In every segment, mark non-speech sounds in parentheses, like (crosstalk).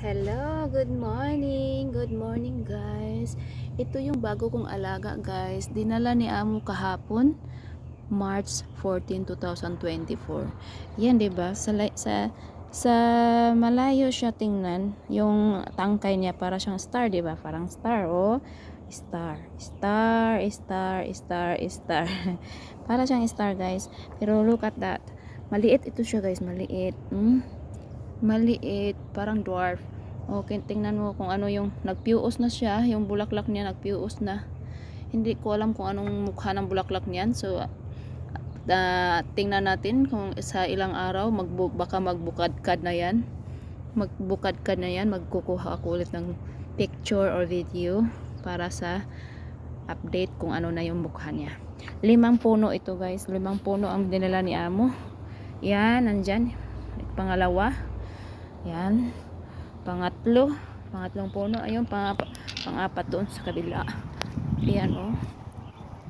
Hello, good morning. Good morning, guys. Ito yung bago kong alaga, guys. Dinala ni Amo kahapon, March 14, 2024. Yan, 'di ba? Sa sa sa malayo siya tingnan, yung tangkay niya para siyang star, 'di ba? Parang star, oh. Star, star, star, star, star. (laughs) para siyang star, guys. Pero look at that. Maliit ito siya, guys. Maliit. Hmm? Maliit, parang dwarf. Okay, tingnan mo kung ano yung nagpiuos na siya, yung bulaklak niya nagpiuos na. Hindi ko alam kung anong mukha ng bulaklak niyan. So uh, tingnan natin kung sa ilang araw magbu baka magbukadkad na 'yan. Magbukadkad na 'yan, magkukuha ako ulit ng picture or video para sa update kung ano na yung mukha niya. Limang puno ito guys, limang puno ang dinala ni Amo. Yan, nandyan. Pangalawa. Yan. Pangatlo. Pangatlong puno. Ayun, pang pangapat doon sa kabila. Ayan, oh.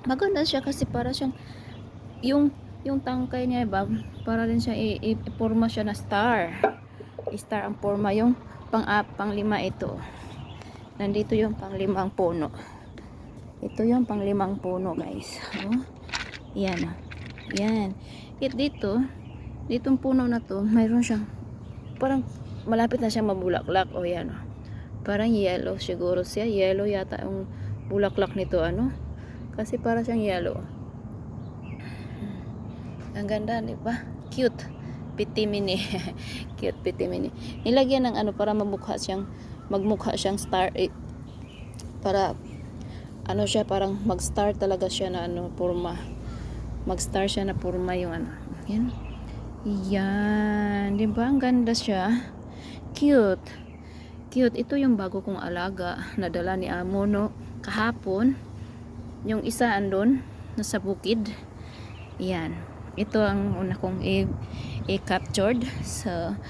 Maganda siya kasi para siyang yung yung tangkay niya ba para din siya i- i- iporma siya na star. Star ang forma yung pang panglima ito. Nandito yung panglimang puno. Ito yung panglimang puno, guys. Oh. Yan. oh. Yan. It dito, ditong puno na to, mayroon siyang parang malapit na siya mabulaklak o yan oh. parang yellow siguro siya. Yellow yata yung bulaklak nito ano. Kasi para siyang yellow ang ganda di ba? Cute. Pitimini (laughs) cute pitimini nilagyan ng ano para mamukha siyang magmukha siyang star eh, para ano siya parang mag-star talaga siya na ano forma mag-star siya na forma yung ano yan yan, di ba? Ang ganda siya. Cute. Cute. Ito yung bago kong alaga na dala ni Amo, no? Kahapon. Yung isa andon, nasa bukid. Yan. Ito ang una kong i-captured sa